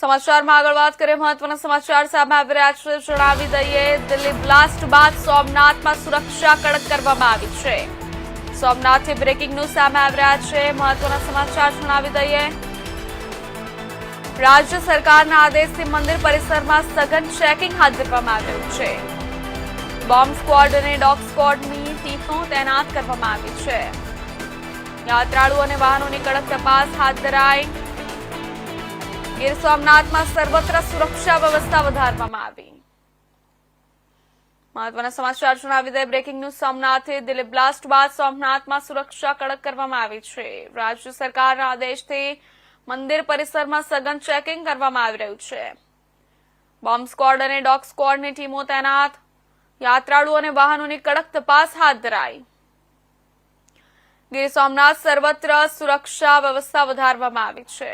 સમાચારમાં આગળ વાત કરીએ, મહત્વના સમાચાર સામે આવી રહ્યા છે. જણાવી દઈએ, દિલ્હી બ્લાસ્ટ બાદ સોમનાથમાં સુરક્ષા કડક કરવામાં આવી છે. સોમનાથથી બ્રેકિંગ ન્યૂઝ સામે આવી રહ્યા છે. મહત્વના સમાચાર જણાવી દઈએ. રાજ્ય સરકારના આદેશથી મંદિર પરિસરમાં સઘન ચેકિંગ હાથ ધરવામાં આવ્યું છે. બોમ્બ સ્ક્વોડ અને ડોગ સ્ક્વોડની ટીમો તૈનાત કરવામાં આવી છે. યાત્રાળુ અને વાહનોની કડક તપાસ હાથ ધરાઈ ગીર સોમનાથમાં સર્વત્ર સુરક્ષા વ્યવસ્થા વધારવામાં આવી. મહત્વના સમાચાર જણાવી દે બ્રેકિંગ ન્યૂઝ સોમનાથે દિલ્હી બ્લાસ્ટ બાદ સોમનાથમાં સુરક્ષા કડક કરવામાં આવી છે. રાજ્ય સરકારના આદેશથી મંદિર પરિસરમાં સઘન ચેકિંગ કરવામાં આવી રહ્યું છે. બોમ્બ સ્ક્વોડ અને ડોગ સ્ક્વોડની ટીમો તૈનાત. યાત્રાળુ અને વાહનોની કડક તપાસ હાથ ધરાઈ. ગીર સોમનાથ સર્વત્ર સુરક્ષા વ્યવસ્થા વધારવામાં આવી છે.